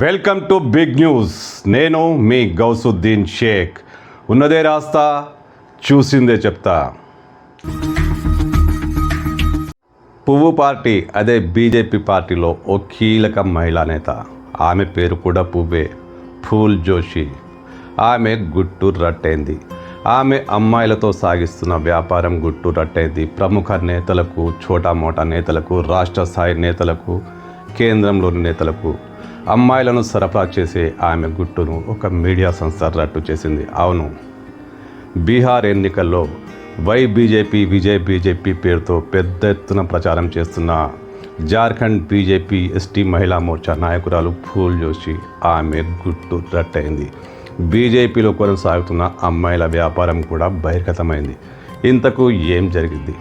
Welcome to big news. నేను మీ గౌసుద్దీన్ షేక్. ఉన్నదే రాస్తా చూసిందే చెప్తా. పువ్వు పార్టీ అదే బీజేపీ పార్టీలో ఓ కీలక మహిళా నేత. ఆమె పేరు కూడా పువ్వే ఫూల్ జోషి. ఆమె గుట్టు రట్టయింది ఆమె అమ్మాయిలతో సాగిస్తున్న వ్యాపారం గుట్టు రట్టయింది ప్రముఖ నేతలకు చోటా మోటా నేతలకు రాష్ట్ర స్థాయి నేతలకు కేంద్రంలోని నేతలకు అమ్మాయిలను సరఫరా చేసే ఆమె గుట్టును ఒక మీడియా సంస్థ రట్టు చేసింది. అవును. బీహార్ ఎన్నికల్లో వై బీజేపీ విజయ్ బీజేపీ పేరుతో పెద్ద ఎత్తున ప్రచారం చేస్తున్న జార్ఖండ్ బీజేపీ ఎస్టీ మహిళా మోర్చా నాయకురాలు ఫూల్ జోషి ఆమె గుట్టు రట్టయింది. బీజేపీలో కొనసాగుతున్న అమ్మాయిల వ్యాపారం కూడా బహిర్గతమైంది. ఇంతకు ఏం జరిగింది?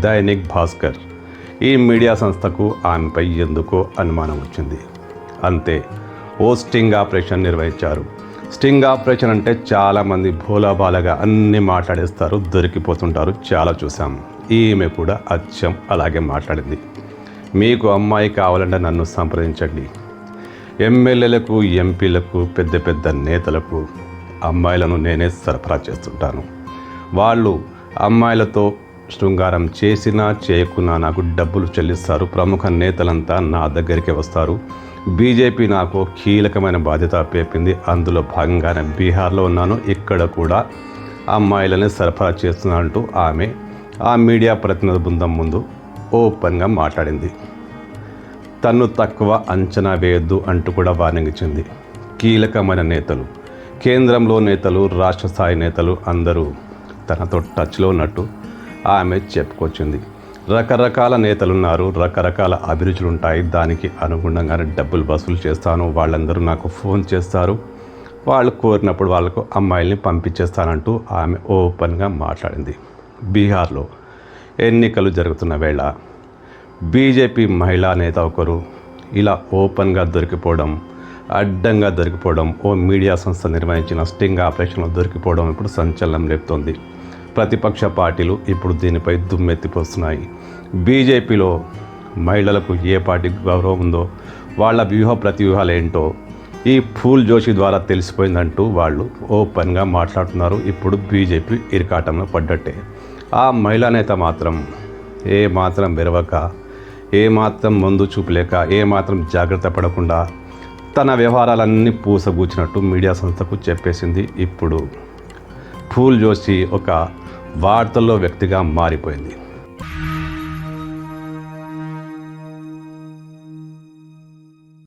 దైనిక్ భాస్కర్ ఈ మీడియా సంస్థకు ఆమెపై ఎందుకో అనుమానం వచ్చింది. అంతే ఓ స్టింగ్ ఆపరేషన్ నిర్వహించారు. స్టింగ్ ఆపరేషన్ అంటే చాలామంది భోలాబాలగా అన్నీ మాట్లాడేస్తారు దొరికిపోతుంటారు. చాలా చూసాం ఈమె కూడా అచ్చం అలాగే మాట్లాడింది. మీకు అమ్మాయి కావాలంటే నన్ను సంప్రదించండి. ఎమ్మెల్యేలకు ఎంపీలకు పెద్ద పెద్ద నేతలకు అమ్మాయిలను నేనే సరఫరా చేస్తుంటాను. వాళ్ళు అమ్మాయిలతో శృంగారం చేసినా చేయకున్నా నాకు డబ్బులు చెల్లిస్తారు. ప్రముఖ నేతలంతా నా దగ్గరికి వస్తారు. బీజేపీ నాకు కీలకమైన బాధ్యత అప్పేపింది అందులో భాగంగానే బీహార్లో ఉన్నాను. ఇక్కడ కూడా అమ్మాయిలని సరఫరా చేస్తున్నట్టు ఆమె ఆ మీడియా ప్రతినిధి బృందం ముందు ఓపెన్గా మాట్లాడింది. తన్ను తక్కువ అంచనా వేయొద్దు అంటూ కూడా వార్నింగ్ ఇచ్చింది. కీలకమైన నేతలు కేంద్రంలో నేతలు రాష్ట్ర స్థాయి నేతలు అందరూ తనతో టచ్లో ఉన్నట్టు ఆమె చెప్పుకొచ్చింది. రకరకాల నేతలున్నారు రకరకాల అభిరుచులు ఉంటాయి దానికి అనుగుణంగానే డబ్బులు వసూలు చేస్తాను. వాళ్ళందరూ నాకు ఫోన్ చేస్తారు. వాళ్ళు కోరినప్పుడు వాళ్ళకు అమ్మాయిల్ని పంపించేస్తానంటూ ఆమె ఓపెన్గా మాట్లాడింది. బీహార్లో ఎన్నికలు జరుగుతున్న వేళ బీజేపీ మహిళా నేత ఒకరు ఇలా ఓపెన్గా దొరికిపోవడం అడ్డంగా దొరికిపోవడం ఓ మీడియా సంస్థ నిర్వహించిన స్టింగ్ ఆపరేషన్లో దొరికిపోవడం ఇప్పుడు సంచలనం లేపుతోంది ప్రతిపక్ష పార్టీలు ఇప్పుడు దీనిపై దుమ్మెత్తిపోస్తున్నాయి. బీజేపీలో మహిళలకు ఏ పార్టీ గౌరవం ఉందో వాళ్ళ వ్యూహ ప్రతివ్యూహాలు ఏంటో ఈ ఫూల్ జోషి ద్వారా తెలిసిపోయిందంటూ వాళ్ళు ఓపెన్గా మాట్లాడుతున్నారు. ఇప్పుడు బీజేపీ ఇరికాటంలో పడ్డట్టే. ఆ మహిళా నేత మాత్రం ఏ మాత్రం విరవక ఏ మాత్రం ముందు చూపలేక ఏ మాత్రం జాగ్రత్త పడకుండా తన వ్యవహారాలన్నీ పూసగూచినట్టు మీడియా సంస్థకు చెప్పేసింది. ఇప్పుడు ఫూల్ జోషి ఒక వార్తల్లో వ్యక్తిగా మారిపోయింది.